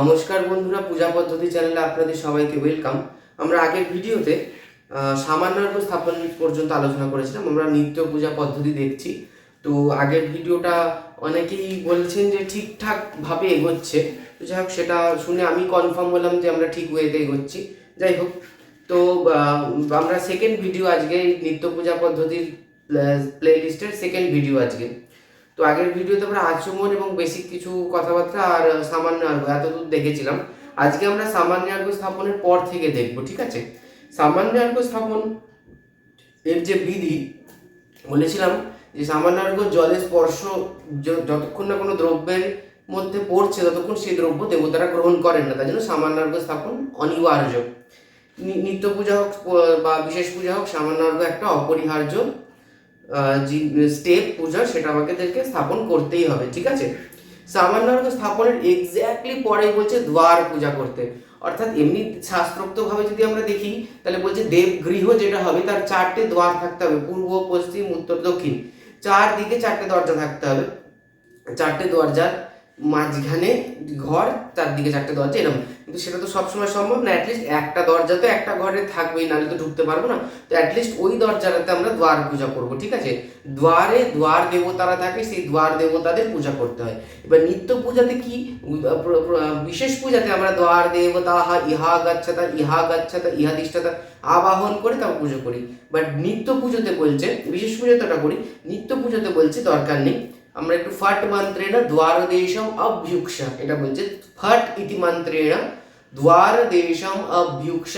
নমস্কার বন্ধুরা, পূজা পদ্ধতি চ্যানেলে আপনাদের সবাইকে ওয়েলকাম আমরা আগের ভিডিওতে সামান্য স্থাপন পর্যন্ত আলোচনা করেছিলাম, আমরা নিত্য পূজা পদ্ধতি দেখছি। তো আগের ভিডিওটা অনেকেই বলছেন যে ঠিকঠাক ভাবে এগোচ্ছে। তো যাই হোক, সেটা শুনে আমি কনফার্ম হলাম যে আমরা ঠিক ওয়েতে এগোচ্ছি। যাই হোক, তো আমরা সেকেন্ড ভিডিও আজকে নিত্য পূজা পদ্ধতির প্লে লিস্টের সেকেন্ড ভিডিও আজকে। তো আগের ভিডিওতে আমরা আচমন এবং বেসিক কিছু কথাবার্তা আর সামান্য আর্ঘ এতদূর দেখেছিলাম। আজকে আমরা সামান্য আর্ঘ স্থাপনের পর থেকে দেখব, ঠিক আছে? সামান্য আর্ঘ স্থাপন এর যে বিধি, বলেছিলাম যে সামান্য আর্ঘ জলে স্পর্শ যতক্ষণ না কোনো দ্রব্যের মধ্যে পড়ছে, ততক্ষণ সেই দ্রব্য দেবতারা গ্রহণ করেন না। তাই জন্য সামান্য আর্ঘ স্থাপন অনিবার্য। নিত্য পূজা হোক, বা বিশেষ পূজা হোক, সামান্য আর্ঘ একটা অপরিহার্য স্টেপ পূজা সেটা আমাদেরকে স্থাপন করতেই হবে, ঠিক আছে? সামান্য স্থাপনের এক্স্যাক্টলি পরে বলছে দ্বার পূজা করতে। অর্থাৎ এমনি শাস্ত্রোক্তভাবে যদি আমরা দেখি, তাহলে বলছে দেবগৃহ যেটা হবে, তার চারটে দ্বার থাকতে হবে, পূর্ব, পশ্চিম, উত্তর, দক্ষিণ। চারদিকে চারটে দরজা থাকতে হবে। চারটে দরজার মাঝখানে ঘর চারদিকে চারটে দরজা, এরকম। কিন্তু সেটা তো সবসময় সম্ভব না অ্যাটলিস্ট একটা দরজা তো একটা ঘরে থাকবেই, নাহলে তো ঢুকতে পারব না। তো অ্যাটলিস্ট ওই দরজাটাতে আমরা দ্বার পূজা করব, ঠিক আছে? দ্বারে দ্বার দেবতারা থাকে, সেই দ্বার দেবতাদের পূজা করতে হয়। এবার নিত্য পূজাতে কি? বিশেষ পূজাতে আমরা দ্বার দেবতা ইহা গাচ্ছতা ইহা গাচ্ছতা, ইহা তিষ্ঠতা আবাহন করে তারপর পুজো করি। বাট নিত্য পুজোতে বলছে, বিশেষ পুজোতে করি, নিত্য পুজোতে বলছে দরকার নেই। আমরা একটু ফট মন্ত্রেণ দ্বারদেশম অভ্যুক্ষ। এটা বলছে ফট ইতি মন্ত্রেণ দ্বারদেশম অভ্যুক্ষ।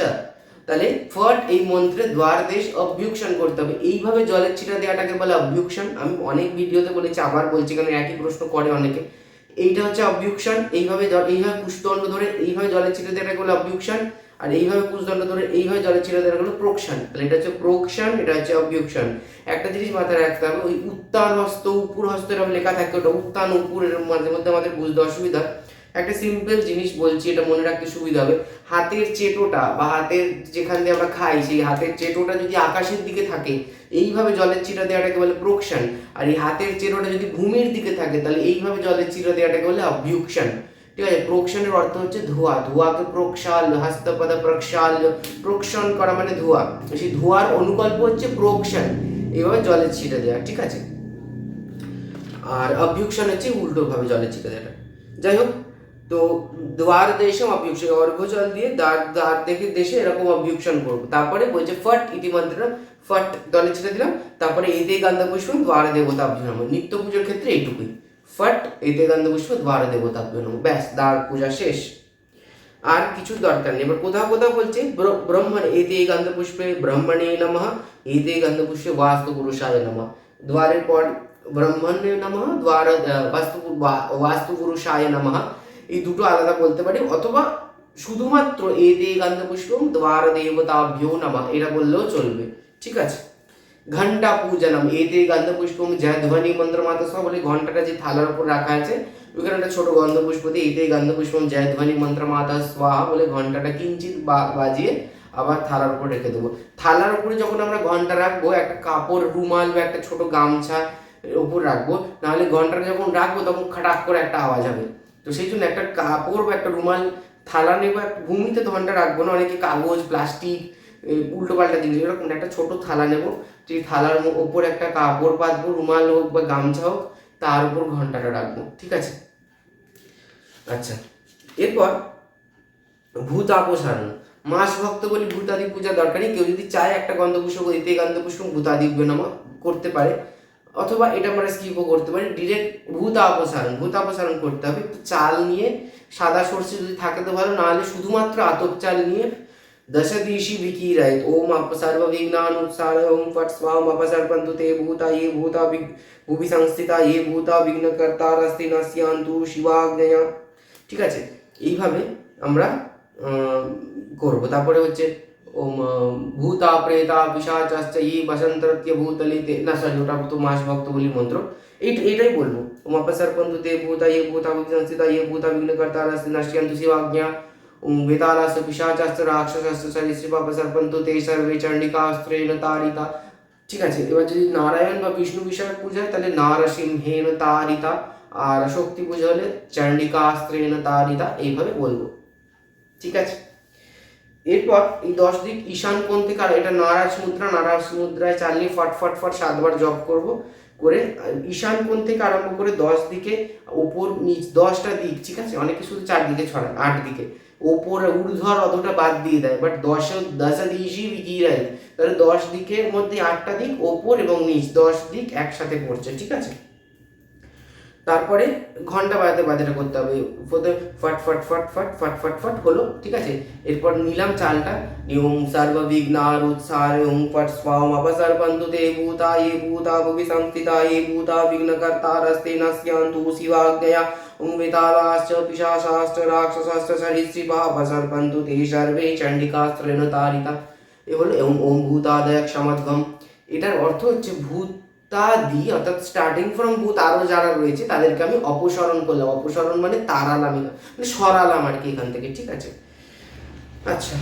তাহলে ফট এই মন্ত্রে দ্বার দেশ অভ্যুক্ষণ করতে হবে। এইভাবে জলের ছিটা দেওয়াটাকে বলে অভ্যুক্ষণ। আমি অনেক ভিডিওতে বলেছি আবার বলছি কারণ একই প্রশ্ন করে অনেকে। এইটা হচ্ছে অভ্যুক্ষণ, এইভাবে এইভাবে পুষ্দণ্ড ধরে এইভাবে জলের ছিটা দেওয়াটাকে বলে অভ্যুক্ষণ। আর এইভাবে পুষ্দণ্ড ধরে এইভাবে জলের ছিটা দেওয়াটা হলো প্রোকশন তাহলে এটা হচ্ছে প্রোকশন এটা হচ্ছে অভ্যুক্ষণ একটা জিনিস মাথায় রাখতে হবে, ওই উত্তান হস্ত, উপর হস্ত এরকম লেখা থাকে, ওটা উত্তান উপরের মাঝে মধ্যে আমাদের বুঝতে অসুবিধা। একটা সিম্পল জিনিস বলছি, এটা মনে রাখতে সুবিধা হবে। হাতের চেটোটা বা হাতের যেখান দিয়ে আমরা খাই, সেই হাতের চেটোটা যদি আকাশের দিকে থাকে, এইভাবে জলের চিরা দেওয়াটাকে বলে প্রোকশন আর এই হাতের চেটোটা যদি ভূমির দিকে থাকে, তাহলে এইভাবে জলের চিরা দেওয়াটাকে বলে অভ্যুক্ষণ ঠিক আছে প্রোকশনের অর্থ হচ্ছে ধোয়া। ধোয়াকে প্রোক্ষাল, হস্তপদ প্রক্ষাল প্রোকশন করা মানে ধোয়া। সেই ধোয়ার অনুকল্প হচ্ছে প্রোকশন এইভাবে জলের ছিটা দেওয়া ঠিক আছে? আর অভ্যুক্ষণ হচ্ছে উল্টোভাবে জলের ছিটা দেওয়াটা যাই হোক, তো দ্বার দেশম অভ্যুক্ষণ অর্ঘ জল দিয়ে দ্বার দ্বার দেখে দেশে এরকম অভ্যুক্ষণ করব। তারপরে বলছে ফট ইতিমন্ত্র ফট দলে ছেড়ে দিলাম। তারপরে এতে গান্ধ পুষ্প দ্বার দেবতা অভ্যুনম নিত্য পুজোর ক্ষেত্রে এইটুকুই। ফট এতে গান্ধ পুষ্প দ্বার দেবতা অভ্যুনম ব্যাস, দ্বার পূজা শেষ। আর কিছু দরকার নেই। এবার কোথাও কোথাও বলছে, ব্র- ব্রহ্মণ এতে গন্ধ পুষ্পে ব্রহ্মণে নমঃ, এতে গন্ধ পুষ্পে বাস্তু পুরুষায় নমঃ। দ্বারের পর ব্রহ্মণে নমঃ, দ্বার বাস্তু বাস্তু পুরুষায় নমঃ। এই দুটো আলাদা বলতে পারি। অথবা শুধুমাত্র এতে গন্ধ পুষ্পম দ্বার দেবতাভ্যো নমঃ, এটা বললেও চলবে। ঠিক আছে? ঘণ্টা পূজনম। এতে গন্ধ পুষ্পম জয় ধ্বনি, মন্ত্র, মাত্র সব বলে ঘন্টাটা যে থালার উপর রাখা আছে, ওখানে একটা ছোট গন্ধ পুষ্প দিয়ে এতে গন্ধ পুষ্পম জয় ধ্বনি, মন্ত্র মাতা স্বাহা বলে ঘন্টাটা কিঞ্চিত বা- বাজিয়ে আবার থালার উপর রেখে দেবো। থালার উপরে যখন আমরা ঘণ্টা রাখব, একটা কাপড়, রুমাল বা একটা ছোট গামছা উপর রাখব, নাহলে ঘন্টাটা যখন রাখব, তখন খাটাক করে একটা আওয়াজ হবে। তো সেই জন্য একটা কাপড় বা একটা রুমাল থালা নেব একটা ভূমিতে ঘণ্টা রাখব না, অনেকে কাগজ, প্লাস্টিক উল্টো পাল্টা জিনিস, এরকম একটা ছোট থালা নেব। সেই থালার ওপর একটা কাপড় পাতবো, রুমাল হোক বা গামছা হোক, তার উপর ঘন্টাটা রাখব, ঠিক আছে? আচ্ছা এরপর ভূত অপসারণ। মাস ভক্ত বলি ভূতাদি পূজা দরকারি কেউ যদি চায় একটা গন্ধপুষ্প দিতে গন্ধপুষ্প ভূতাদি নামা করতে পারে, অথবা এটা আমরা স্কিপও করতে পারি ডিরেক্ট ভূত অপসারণ। ভূত অপসারণ করতে হবে, চাল নিয়ে, সাদা সর্ষে যদি থাকে তো ভালো নাহলে শুধুমাত্র আতপ চাল নিয়ে दशदिशि विकीरयत् ओम अपसर्वविघ्नानुसार ओम फट स्वाम अपसर्पन्तु ते भूता ये भूता भूमि संस्थिता ये भूता বিঘ্নকর্তারস্তি নস্যান্তু শিবাগ্নেয়া ঠিক আছে এইভাবে আমরা করব তারপরে হচ্ছে ওম ভূতা প্রেতা পিশাচাশ্চ ই বসন্তরত্য ভূতলিতে না সরি ওটা তো মাস ভক্ত বলি মন্ত্র এই এটাই বলবো ওম অপসর্পন্তু তে ভূতা ইয়ে ভূতা ভূমি সংস্থিতা ইয়ে ভূতা বিঘ্নকর্তারস্তি নস্যান্তু শিবাগ্নেয়া ओम वेतालास पिशाचाश्च রাক্ষসাশ্চ সরীসৃপা সর্পন্তু তে সর্বে চণ্ডিকাস্ত্রেণ তারিতা ঠিক আছে এবার যদি নারায়ণ বা বিষ্ণু বিষয়ক পূজা হয় তাহলে নারসিংহেন তারিতা আর শক্তি পুজো হলে চণ্ডিকা স্ত্রেণ তারিতা এইভাবে বলবো ঠিক আছে এরপর এই দশ দিক ঈশান কোণ থেকে আর এটা নারাজ মুদ্রা নারাজ মুদ্রায় চালিয়ে ফট ফট ফট সাতবার জপ করব করে ঈশান কোণ থেকে আরম্ভ করে দশ দিকে, ওপর নিচ দশটা দিক, ঠিক আছে? অনেকে শুধু চার দিকে ছড়ায়, আট দিকে। ওপর ঊর্ধ্বর অতটা বাদ দিয়ে দেয় বাট দশ দশ দিশই গিরাই তাহলে দশ দিকের মধ্যে আটটা দিক, ওপর এবং নিচ দশ দিক একসাথে পড়ছে, ঠিক আছে? তারপরে ঘণ্টা বাজাতে বাজাতে করতে হবে। প্রথমে ফট ফট ফট ফট ফট ফট ফট হলো, ঠিক আছে? এরপর নিলাম চালটা। নিয়ম সর্ববিঘ্নার উৎসার ওম ফট স্বাম অপসার বন্ধু তে ভূতা, এ ভূতা, ভুবি সংস্থিতা, এ ভূতা, বিঘ্নকর্তা, রস্তে ন স্যান্তু শিবাজ্ঞয়া ওম বেতালাশ্চ, পিশাশাশ্চ, রাক্ষসাশ্চ সরিশ্রীপা অপসার বন্ধু তে সর্বে চণ্ডিকা শ্রেণতারিতা এ হলো ওম ওম ভূতাদয় ক্ষমদ্গম এটার অর্থ হচ্ছে ভূত ভূতাদি অর্থাৎ স্টার্টিং ফ্রম ভূত আরও যারা রয়েছে, তাদেরকে আমি অপসরণ করলাম। অপসরণ মানে তারালাম মানে সরালাম আর কি এখান থেকে, ঠিক আছে? আচ্ছা।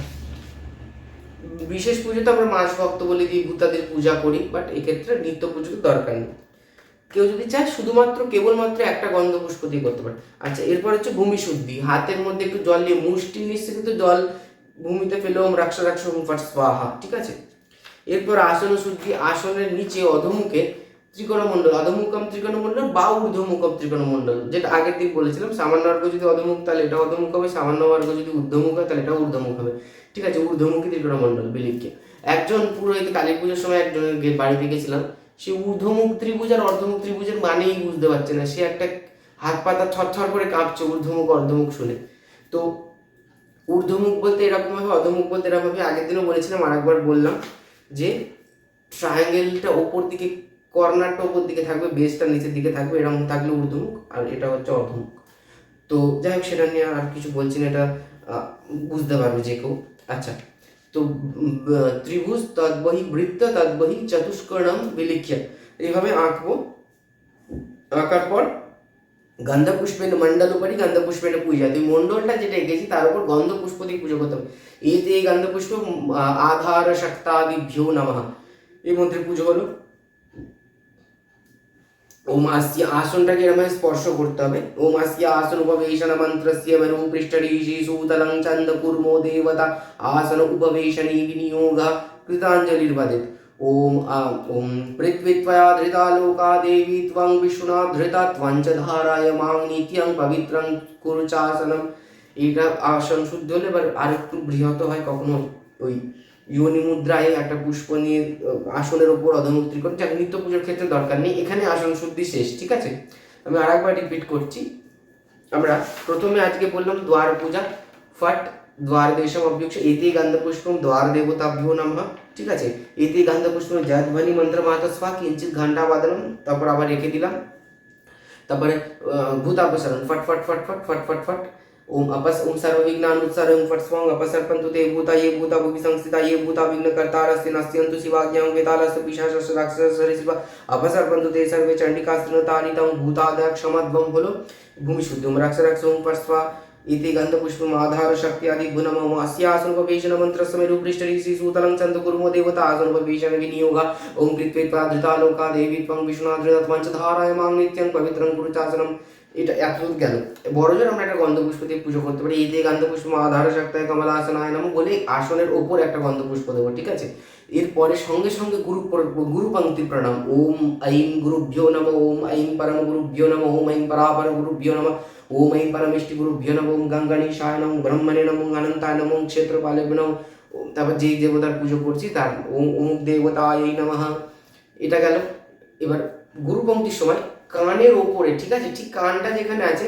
বিশেষ পুজোতে আমরা মাস ভক্ত বলে দিই ভূতাদের পূজা করি বাট এক্ষেত্রে নিত্য পুজোর দরকার নেই। কেউ যদি চায়, শুধুমাত্র, কেবলমাত্র একটা গন্ধ পুষ্প দিয়ে করতে পারে। আচ্ছা এরপর হচ্ছে ভূমি শুদ্ধি। হাতের মধ্যে একটু জল নিয়ে মুষ্টি কিন্তু জল ভূমিতে ফেলে ওম রাক্ষ রাক্ষ স্বাহা, ঠিক আছে? এরপর আসন শুদ্ধি আসনের নিচে অধমুখে ত্রিকোণমণ্ডল, অধমুখম ত্রিকোণমণ্ডল বা ঊর্ধ্বমুখম ত্রিকোণমণ্ডল, যেটা আগের দিক বলেছিলাম, সামান্য বর্গ যদি অধমুখ, তাহলে এটা অধমুখ হবে, সামান্য বর্গ যদি ঊর্ধ্বমুখ হয়, তাহলে এটা ঊর্ধ্বমুখ হবে। ঠিক আছে, ঊর্ধ্বমুখী ত্রিকোণমণ্ডল বিলিখকে একজন পুরোহিত কালী পুজোর সময় একজনের গে- বাড়িতে গেছিলাম। সে ঊর্ধ্বমুখ ত্রিভুজ আর অর্ধমুখ ত্রিভুজের মানেই বুঝতে পারছে না। সে একটা হাত পাতা থরথর করে কাঁপছে, ঊর্ধ্বমুখ, অর্ধমুখ শুনে। তো ঊর্ধ্বমুখ বলতে এরকম হবে অধমুখ বলতে এরকম হবে আগের দিনও বলেছিলাম আর একবার বললাম। যে ট্রায়াঙ্গেলটা ওপর দিকে কর্নারটা ওপর দিকে থাকবে বেসটা নিচের দিকে থাকবে, এরকম থাকলে ঊর্ধ্বমুখ, আর এটা হচ্ছে অধমুখ তো যাই হোক, সেটা নিয়ে আর কিছু বলছি না, এটা বুঝতে পারবে যে কেউ। আচ্ছা তো ত্রিভুজ তদ্বহি বৃত্ত তদ্বহি চতুষ্কর্ণম বিলিখ্য। এইভাবে আঁকবো। আঁকার পর গন্ধ পুষ্পেন মণ্ডল উপরই গন্ধ পুষ্পেন পূজা। তুই মণ্ডলটা যেটা এঁকেছি তার উপর গন্ধ পুষ্প দিয়ে পুজো করতে হবে এই যে গন্ধ পুষ্প আহ, আধার শক্তাদিভ্যো নমঃ। এই মন্ত্রে পুজো হলো ওম আস্য আসনটাকে এরকম স্পর্শ করতে হবে। ওম আস্য আসন উপবেশন মন্ত্রস্য মনু পৃষ্ঠঋষি সূতলং চন্দ কুর্মো দেবতা। আসন উপবেশনী বিনিয়োগ কৃতাঞ্জলির বাদেত ওম আ ওম পৃথ্বী त्वया धृता लोका देवी त्वं विष्णुना धृता त्वं च ধারায় মাং নিত্যং পবিত্রং কুরু চাসনম এইটা আসন শুদ্ধ হলে এবার আরেকটু বৃহৎ হয় কখনো ওই ইয়োনি মুদ্রায় একটা পুষ্প নিয়ে আহ, আসনের ওপর অধমুখ ত্রিকোণ যা নিত্য পুজোর ক্ষেত্রে দরকার নেই এখানে আসন শুদ্ধি শেষ ঠিক আছে আমি আরেকবার রিপিট করছি আমরা প্রথমে আজকে বললাম দ্বার পূজা ফট দ্বার দেশম অভ্যুক্ষ এতে গন্ধ পুষ্পম দ্বার দেবতাভ্যো নমঃ ঠিক আছে এতে গন্ধ পুষ্পম জয়ধ্বনি মন্ত্র মাতস্বা কিঞ্চিত ঘন্টা বাদনম তারপর আবার রেখে দিলাম তারপরে আহ, ভূতাপসরণ ফট ফট ফট ফট ফট ফট ফট ओम अपस ओम सर्व विघ्नान उत्सर ओम फट स्वांग अपसर्पन्तु ते भूता ये भूता भुवि संस्थिता ये भूता विघ्न कर्तारस्य नस्यन्तु शिवाज्ञां वेतालस्य पिशाचस्य राक्षसस्य सरीसृपा अपसर्पन्तु ते सर्वे चण्डिकास्त्रतारितं भूतादय क्षमध्वं हलो भूमि शुद्धं रक्ष रक्ष ओम फट स्वा इति गन्धपुष्पम् आधार शक्ति आदि गुणमो अस्यासनोपवेशन मन्त्रस्मेरु पृष्ठऋषि सूतलं चन्द कुर्मो देवता आसनोपवेशन विनियोगा ओम पृथ्वी धृता लोका देवी त्वं विष्णुना धृता त्वं च धाराय मां नित्यं पवित्रं कुरु चासनम् এটা এতদূর গেল বড়জোর আমরা একটা গন্ধপুষ্প দিয়ে পুজো করতে পারি এই দিয়ে গন্ধপুষ্প আধার শক্তায় কমলা আসনায় নাম বলে আসনের ওপর একটা গন্ধপুষ্প দেবো ঠিক আছে এরপরে সঙ্গে সঙ্গে গুরু প্র- গুরু পঙ্ক্তি প্রণাম ওম ঐম গুরুভ্যো নম ওম ঐম পরম গুরুভ্যো নম ওম ঐম পরাপর গুরুভ্যো নম পরমেষ্টি গুরুভ্যো নম ওম গঙ্গণেশায় নম ব্রহ্মণে নম অনন্তায় নম ক্ষেত্রপালে নম তারপর যেই দেবতার পুজো করছি, তার ওম অমুক এই নমঃ এটা গেল। এবার গুরু পঙ্ক্তির সময় কানের ওপরে, ঠিক আছে? ঠিক কানটা যেখানে আছে,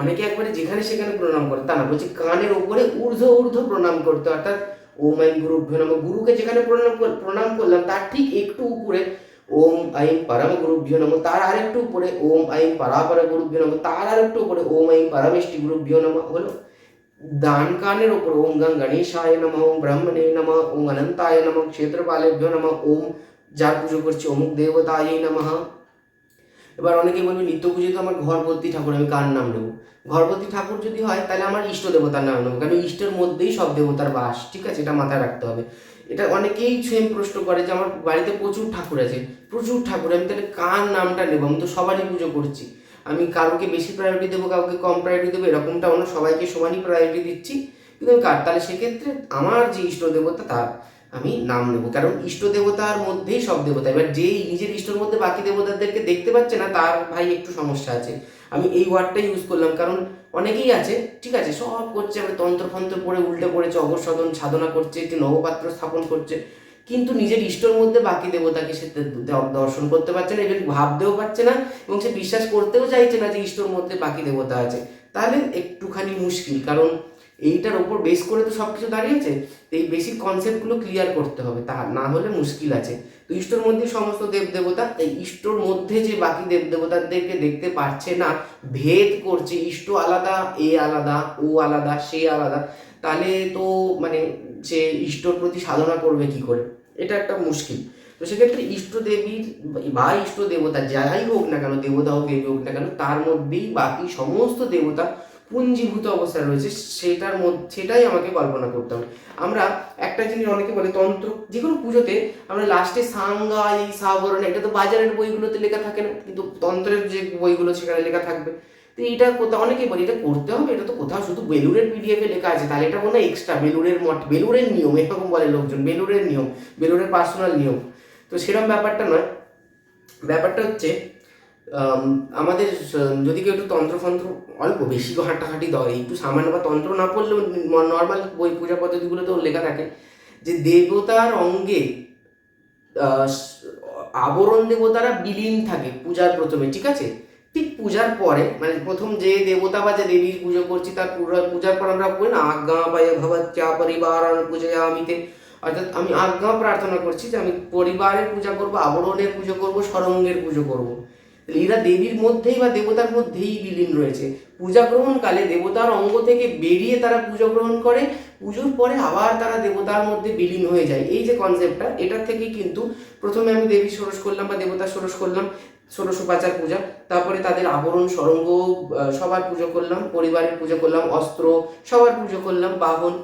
অনেকে একবারে যেখানে সেখানে প্রণাম করে, তা না, বলছি কানের ওপরে ঊর্ধ্ব ঊর্ধ্ব প্রণাম করতে, অর্থাৎ ওম আইন গুরুভ্য নম, গুরুকে যেখানে প্রণাম প্রণাম করলাম, তার ঠিক একটু উপরে ওম আইন পরম গুরুভ্য নম। তার আরেকটু উপরে ওম আইন পরাপর গুরুভ্য নম। তার আরেকটু উপরে ওম আইন পরমেষ্টি গুরুভ্য নম। হলো দান কানের ওপর ওম গং গণেশায় নম, ওম ব্রহ্মণে নম, ওম অনন্তায় নম, ক্ষেত্রপালেভ্য নম, ওম যার পুজো করছি অমুক দেবতায় নমঃ। এবার অনেকে বলবে নিত্য পুজো তো আমার ঘরবর্তী ঠাকুর, আমি কার নাম নেব? ঘরবর্তী ঠাকুর যদি হয়, তাহলে আমার ইষ্ট দেবতার নাম নেব। কারণ ইষ্টের মধ্যেই সব দেবতার বাস, ঠিক আছে? এটা মাথায় রাখতে হবে। এটা অনেকেই সেম প্রশ্ন করে যে আমার বাড়িতে প্রচুর ঠাকুর আছে, প্রচুর ঠাকুর, আমি তাহলে কার নামটা নেব? আমি তো সবারই পুজো করছি। আমি কারোকে বেশি প্রায়োরিটি দেবো, কাউকে কম প্রায়োরিটি দেবো, এরকমটা অন্য সবাইকে সমানই প্রায়োরিটি দিচ্ছি। কিন্তু আমি কার? তাহলে সেক্ষেত্রে আমার যে ইষ্ট দেবতা, তার আমি নাম নেব। কারণ ইষ্ট দেবতার মধ্যেই সব দেবতা। এবার যেই নিজের ইষ্টর মধ্যে বাকি দেবতাদেরকে দেখতে পাচ্ছে না, তার ভাই একটু সমস্যা আছে। আমি এই ওয়ার্ডটা ইউজ করলাম, কারণ অনেকেই আছে, ঠিক আছে, সব করছে আমরা তন্ত্র ফন্ত্র পড়ে উল্টে পড়েছে অবসাধন সাধনা করছে, একটি নবপাত্র স্থাপন করছে, কিন্তু নিজের ইষ্টর মধ্যে বাকি দেবতাকে সে দর্শন করতে পারছে না এবং ভাবতেও পারছে না, এবং সে বিশ্বাস করতেও চাইছে না যে ইষ্টর মধ্যে বাকি দেবতা আছে। তাহলে একটুখানি মুশকিল, কারণ এইটার ওপর বেস করে তো সব কিছু দাঁড়িয়েছে, তো এই বেসিক কনসেপ্টগুলো ক্লিয়ার করতে হবে। তা না হলে মুশকিল আছে। তো ইষ্টর মধ্যে সমস্ত দেব দেবতা এই ইষ্টর মধ্যে যে বাকি দেব দেবতাদেরকে দেখতে পারছে না, ভেদ করছে, ইষ্ট আলাদা, এ আলাদা, ও আলাদা, সে আলাদা, তাহলে তো মানে সে ইষ্টর প্রতি সাধনা করবে কি করে? এটা একটা মুশকিল। তো সেক্ষেত্রে ইষ্ট দেবীর বা ইষ্ট দেবতা যাই হোক না কেন, দেবতা হোক, দেবী হোক না কেন, তার মধ্যেই বাকি সমস্ত দেবতা পুঞ্জীভূত অবস্থায় রয়েছে, সেটার মধ্যে, সেটাই আমাকে কল্পনা করতে হবে। আমরা একটা জিনিস অনেকে বলে, তন্ত্র, যে কোনো পুজোতে আমরা লাস্টে সাঙ্গা, এই সাবরণ এটা তো বাজারের বইগুলোতে লেখা থাকে না, কিন্তু তন্ত্রের যে বইগুলো সেখানে লেখা থাকবে। তো এটা কোথাও, অনেকেই বলে, এটা করতে হবে, এটা তো কোথাও শুধু বেলুরের পিডিএফে লেখা আছে, তাহলে এটা মনে হয় এক্সট্রা বেলুরের মঠ বেলুরের নিয়ম, এরকম বলে লোকজন বেলুরের নিয়ম বেলুরের পার্সোনাল নিয়ম। তো সেরকম ব্যাপারটা নয়। ব্যাপারটা হচ্ছে আমাদের যদি কেউ একটু তন্ত্রফন্ত্র অল্প বেশি হাঁটাহাঁটি দেয়, একটু সামান্য বা তন্ত্র না পড়লেও নর্মাল বই পূজা পদ্ধতিগুলোতেও লেখা থাকে যে দেবতার অঙ্গে আবরণ দেবতারা বিলীন থাকে পূজার প্রথমে, ঠিক আছে? ঠিক পূজার পরে মানে প্রথম যে দেবতা বা যে দেবীর পুজো করছি, তার পূজার পর আমরা বলি না, আজ্ঞা পায় ভবত্যা পরিবার পূজা আমিতে অর্থাৎ আমি আজ্ঞা প্রার্থনা করছি যে আমি পরিবারের পূজা করব, আবরণের পুজো করব, সরঙ্গের পুজো করব। এরা দেবীর মধ্যেই বা দেবতার মধ্যেই বিলীন রয়েছে। পূজা গ্রহণকালে দেবতার অঙ্গ থেকে বেরিয়ে তারা পুজো গ্রহণ করে, পুজোর পরে আবার তারা দেবতার মধ্যে বিলীন হয়ে যায়। এই যে কনসেপ্টটা এটার থেকেই কিন্তু প্রথমে আমি দেবী ষোড়শ করলাম বা দেবতা ষোড়শ করলাম, ষোড়শ পাচার পূজা। তারপরে তাদের আবরণ, সরঙ্গ সবার পুজো করলাম, পরিবারের পুজো করলাম, অস্ত্র, সবার পুজো করলাম, বাহন।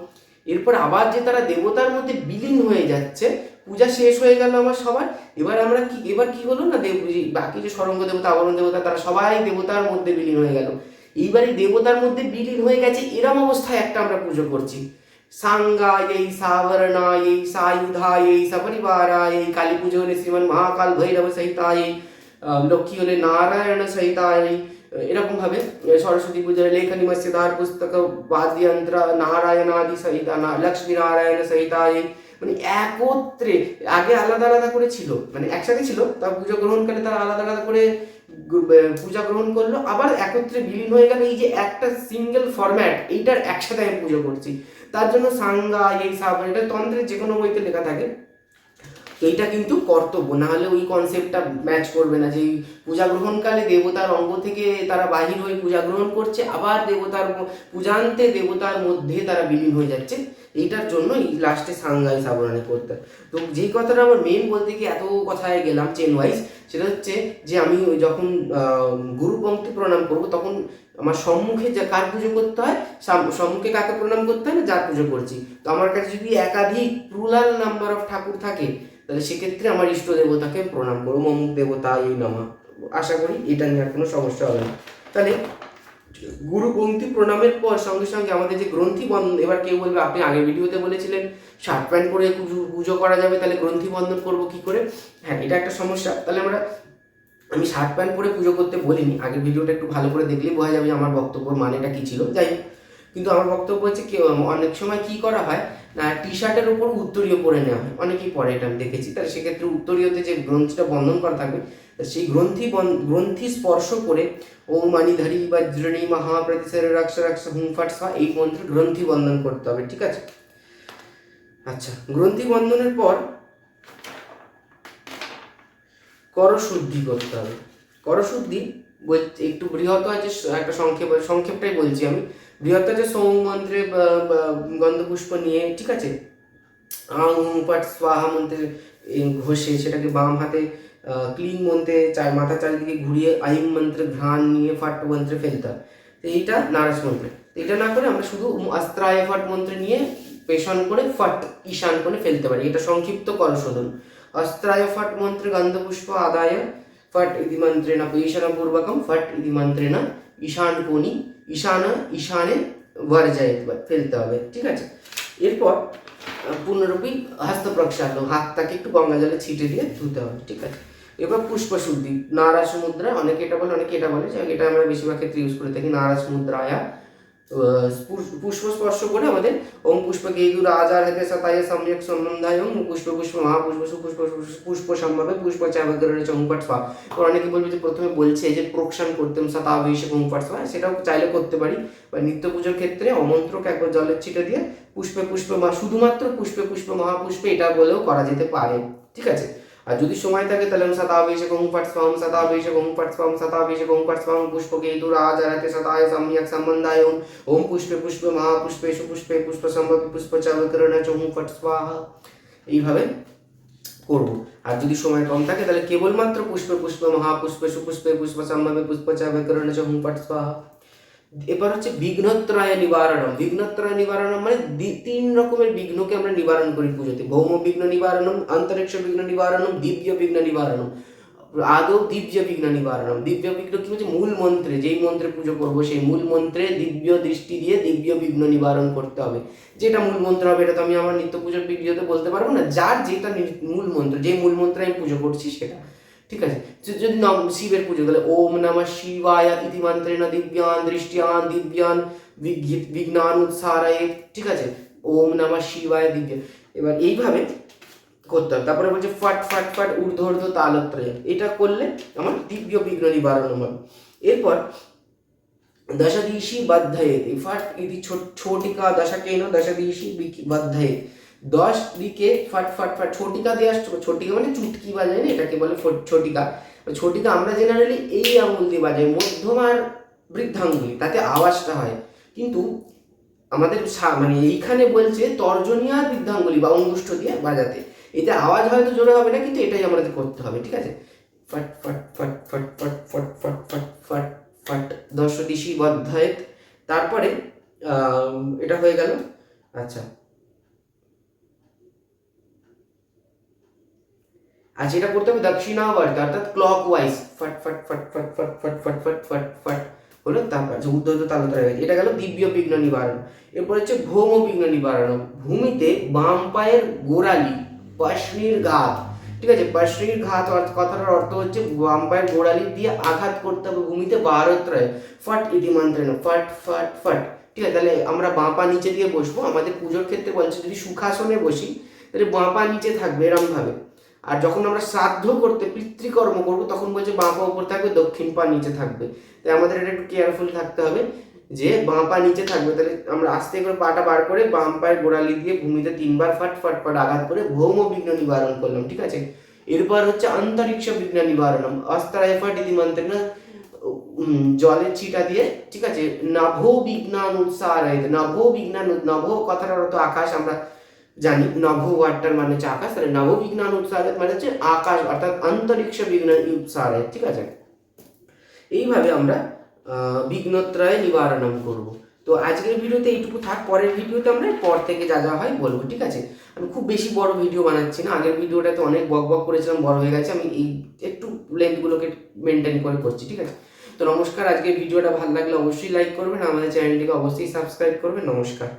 এরপর আবার যে তারা দেবতার মধ্যে বিলীন হয়ে যাচ্ছে, পূজা শেষ হয়ে গেল আমার সবার। এবার আমরা কি, এবার কি হলো না দেব বাকি যে সরঙ্গ দেবতা, আবরণ দেবতা, তারা সবাই দেবতার মধ্যে বিলীন হয়ে গেল। এইবারে দেবতার মধ্যে বিলীন হয়ে গেছে, এরম অবস্থায় একটা আমরা পুজো করছি। সাঙ্গা, এই সাবরণা, এই সায়ুধা, এই সপরিবারা, এই কালী পুজো হলে শ্রীমান মহাকাল ভৈরব সহিতা এই লক্ষ্মী হলে নারায়ণ সহিতা এই এরকম ভাবে সরস্বতী পুজোর লেখনী মৎস্যদার পুস্তক বাদ্যন্ত্র নারায়ণাদি সহিতা, না, লক্ষ্মী নারায়ণ সহিতা মানে একত্রে, আগে আলাদা আলাদা করে ছিল মানে একসাথে ছিল তার পুজো গ্রহণকালে তারা আলাদা আলাদা করে পূজা গ্রহণ করল, আবার একত্রে বিলীন হয়ে গেল এই যে একটা সিঙ্গেল ফরম্যাট এইটার একসাথে আমি পুজো করছি। তার জন্য সাঙ্গা এই সাব, এটা তন্ত্রের যে কোনো বইতে লেখা থাকে। এইটা কিন্তু কর্তব্য, না হলে ওই কনসেপ্টটা ম্যাচ করবে না যে পূজা গ্রহণকালে দেবতার অঙ্গ থেকে তারা বাহির হয়ে পূজা গ্রহণ করছে, আবার দেবতার পূজান্তে দেবতার মধ্যে তারা বিলীন হয়ে যাচ্ছে। এইটার জন্য এই লাস্টে সাংগাই সাবরানি করতে। তো যেই কথাটা আমার মেন বলতে গিয়ে এত কথায় গেলাম চেন ওয়াইজ সেটা হচ্ছে যে আমি যখন গুরু পঙ্ক্তি প্রণাম করব, তখন আমার সম্মুখে যা, কার পুজো করতে হয়? সম্মুখে কাকে প্রণাম করতে হয় না? যার পুজো করছি। তো আমার কাছে যদি একাধিক প্লুরাল নাম্বার অফ ঠাকুর থাকে তাহলে সেক্ষেত্রে আমার ইষ্ট দেবতাকে প্রণাম করব অমুক দেবতা, এই নামা। আশা করি এটা নিয়ে আর কোনো সমস্যা হবে না। তাহলে গুরু পঙ্ক্তি প্রণামের পর সঙ্গে সঙ্গে আমাদের যে গ্রন্থি বন্ধন, এবার কেউ বলবে, আপনি আগের ভিডিওতে বলেছিলেন, শার্ট প্যান্ট পরে পুজো- করা যাবে, তাহলে গ্রন্থি বন্ধন করব কী করে? হ্যাঁ এটা একটা সমস্যা। তাহলে আমরা, আমি শার্ট প্যান্ট পরে পুজো করতে বলিনি। আগের ভিডিওটা একটু ভালো করে দেখলেই বোঝা যাবে আমার বক্তব্যর মানেটা কী ছিল। যাই হোক কিন্তু আমার বক্তব্য হচ্ছে কি অনেক সময় কি করা হয়, না টি শার্টের উপর উত্তরীয় পরে নেওয়া হয়। অনেকেই পরে এটা আমি দেখেছি। তাহলে সেক্ষেত্রে উত্তরীয়তে যে গ্রন্থিটা বন্ধন করা থাকবে সেই গ্রন্থি গ্রন্থি স্পর্শ করে ওম মানিধারী বা বজ্রণী মহাপ্রতিসর রাক্ষ রাক্ষ হুম ফাট এই মন্ত্রে গ্রন্থি বন্ধন করতে হবে, ঠিক আছে? আচ্ছা গ্রন্থি বন্ধনের পর করশুদ্ধি করতে হবে। করশুদ্ধি বলতে একটু বৃহৎ আছে একটা সংক্ষেপ, সংক্ষেপটাই বলছি আমি। আছে সৌম মন্ত্রে গন্ধপুষ্প নিয়ে, ঠিক আছে? আং স্বাহা ঘষে সেটাকে বাম হাতে ক্লিন মন্ত্রে, চার, মাথা চারিদিকে ঘুরিয়ে আহিম মন্ত্রে ঘ্রাণ নিয়ে, ফাট মন্ত্রে ফেলতে হয়। তো এইটা নারাজ মন্ত্রে। এটা না করে আমরা শুধু অস্ত্রায় ফাট মন্ত্রে নিয়ে পেশন করে, ফাট, ঈশান করে ফেলতে পারি। এটা সংক্ষিপ্ত করশোধন অস্ত্রায় ফাট মন্ত্রে গন্ধপুষ্প, আদায়, ফট ইতি মন্ত্রেণ পেশন পূর্বকম ফট ইতি না ঈশান কোনি ঈশান, ঈশানে বর্জায় ফেলতে হবে, ঠিক আছে? এরপর পুনরূপী হস্ত প্রক্ষালন হাতটাকে একটু গঙ্গা জলে ছিটে দিয়ে ধুতে হবে, ঠিক আছে? এবার পুষ্প শুদ্ধি, নারা মুদ্রা অনেকে এটা বলে, অনেকে এটা বলে এটা আমরা বেশিরভাগ ক্ষেত্রে ইউজ করে থাকি, নারা সমুদ্রায়া পুষ্প স্পর্শ করে আমাদের ওম পুষ্প গেদু রাজার হাতে সতায় সম্যক সম্বন্ধায় ওম পুষ্প পুষ্প মহাপুষ্প সুপুষ্প পুষ্প সম্ভাবে পুষ্প চাবগ্রহণে চৌপট স্বা। তো অনেকে বলবে যে প্রথমে বলছে যে প্রোক্ষণ করতেম সতাভিষেক ওমপট স্বা। সেটাও চাইলে করতে পারি। বা নিত্য পুজোর ক্ষেত্রে অমন্ত্রক একবার জলের ছিটে দিয়ে পুষ্পে পুষ্পে মা শুধুমাত্র পুষ্পে পুষ্পে মহাপুষ্পে এটা বলেও করা যেতে পারে। ঠিক আছে? আর যদি সময় থাকে তাহলে আমি সতাভিষেক ওম পট স্বাম সতাভিষেক ওম পট স্বাম সতাভিষেক ওম পট স্বাম পুষ্প গেদু রাজার সতায় সম্যক সম্বন্ধায়। ওম ওম পুষ্পে পুষ্পে মহাপুষ্পে সুপুষ্পে পুষ্প সম্ভবে পুষ্প চাবকরণ চৌম ফট স্বাহা। এইভাবে করব। আর যদি সময় কম থাকে তাহলে কেবলমাত্র পুষ্পে পুষ্পে মহাপুষ্পে সুপুষ্পে পুষ্প সম্ভবে পুষ্প চাবকরণ চৌম ফট স্বাহা। এবার হচ্ছে বিঘ্নত্রয় নিবারণম। বিঘ্নত্রয় নিবারণম মানে তিন রকমের বিঘ্নকে আমরা নিবারণ করি পুজোতে। ভৌম বিঘ্ন নিবারণম, অন্তরিক্ষ বিঘ্ন নিবারণম, দিব্য বিঘ্ন নিবারণম। আদৌ দিব্য বিঘ্ন নিবারণম। দিব্য বিঘ্ন কি হচ্ছে? মূল মন্ত্রে। যেই মন্ত্রে পুজো করব সেই মূল মন্ত্রে দিব্য দৃষ্টি দিয়ে দিব্য বিঘ্ন নিবারণ করতে হবে। যেটা মূল মন্ত্র হবে, এটা তো আমি আমার নিত্য পুজোর ভিডিওতে বলতে পারব না। যার যেটা মূল মন্ত্র যে মূল মন্ত্রে আমি পুজো করছি সেটা। ঠিক আছে? যদি নম- শিবের পুজো, তাহলে ওম নমঃ শিবায় ইতি দিব্যান দৃষ্টিয়ান দিব্যান বিঘ্নান উৎসারায় ঠিক আছে? ওম নমঃ শিবায় দিব্য। এবার এইভাবে করতে হবে। তারপরে বলছে ফাট ফাট ফাট ঊর্ধ্বর্ধ তালত্রয়। এটা করলে আমার দিব্য বিঘ্ন নিবারণ হবে। এরপর দশদিশি বদ্ধয়েত ফাট ইতি ছোটিকা দশকেন দশদিশি বদ্ধয়েত দশ দিকে ফাট ফাট ফাট ছোটিকা দেওয়া ছোটিকা মানে চুটকি বাজায় না এটাকে বলে ছোটিকা ছোটিকা আমরা জেনারেলি এই আঙুল দিয়ে বাজাই মধ্যম আর বৃদ্ধাঙ্গুলি তাতে আওয়াজটা হয় কিন্তু আমাদের মানে এইখানে বলছে তর্জনী আর বৃদ্ধাঙ্গুলি বা অঙ্গুষ্ঠ দিয়ে বাজাতে এতে আওয়াজ হয়তো জোরে হবে না কিন্তু এটাই আমাদের করতে হবে ঠিক আছে ফট ফট ফট ফট ফট ফট ফট ফট ফট ফট দশ দিশি বদ্ধয়েত তারপরে এটা হয়ে গেল আচ্ছা আচ্ছা এটা করতে হবে দক্ষিণাবর্ত অর্থাৎ ক্লক ওয়াইজ ফট ফট ফট ফট ফট ফট ফট ফট ফট ফট হলো তারপর যে উদ্ধত তালতরা গেছে এটা গেল দিব্য বিঘ্ন নিবারণ এরপর হচ্ছে ভৌম বিঘ্ন নিবারণ ভূমিতে বাম পায়ের গোড়ালি পাশনির ঘাত ঠিক আছে পাশনির ঘাত কথাটার অর্থ হচ্ছে বাম পায়ের গোড়ালি দিয়ে আঘাত করতে হবে ভূমিতে বারত্রয় ফট ইতি মন্ত্রে ফট ফট ফট ঠিক আছে তাহলে আমরা বাঁ পা নিচে দিয়ে বসবো আমাদের পুজোর ক্ষেত্রে বলছে যদি সুখাসনে বসি তাহলে বাঁ পা নিচে থাকবে এরম ভাবে আর যখন আমরা শ্রাদ্ধ করতে, পিতৃকর্ম করব, তখন বলছে বাঁ পা উপর থাকবে, দক্ষিণ পা নিচে থাকবে। তাই আমাদের এটা একটু কেয়ারফুল থাকতে হবে যে বাঁ পা নিচে থাকবে। তাহলে আমরা আস্তে করে পাটা বার করে বাম পায়ের গোড়ালি দিয়ে ভূমিতে তিনবার ফাট ফাট ফাট আঘাত করে ভৌম বিঘ্ন নিবারণ করলাম, ঠিক আছে? এরপর হচ্ছে অন্তরিক্ষ বিঘ্ন নিবারণম। অস্ত্রায় ফাট ইতি মন্ত্রে না জলের ছিটা দিয়ে, ঠিক আছে? নভো বিজ্ঞান উৎসাহিত নভো বিজ্ঞান নভো কথাটার অর্থ আকাশ, আমরা জানি, নভ ওয়ার্ডটার মানে হচ্ছে আকাশ তাহলে নব বিজ্ঞান উৎসাহিত মানে হচ্ছে আকাশ, অর্থাৎ অন্তরিক্ষ বিজ্ঞান উৎসাহিত ঠিক আছে? এইভাবে আমরা বিঘ্নত্রয় নিবারণম করব। তো আজকের ভিডিওতে এইটুকু থাক, পরের ভিডিওতে আমরা পর থেকে যা যা হয় বলব, ঠিক আছে? আমি খুব বেশি বড় ভিডিও বানাচ্ছি না, আগের ভিডিওটাতে অনেক বক বক করেছিলাম, বড় হয়ে গেছে, আমি এই একটু লেন্থগুলোকে মেনটেন করে করছি, ঠিক আছে? তো নমস্কার, আজকের ভিডিওটা ভালো লাগলে অবশ্যই লাইক করবেন, আমাদের চ্যানেলটিকে অবশ্যই সাবস্ক্রাইব করবেন, নমস্কার।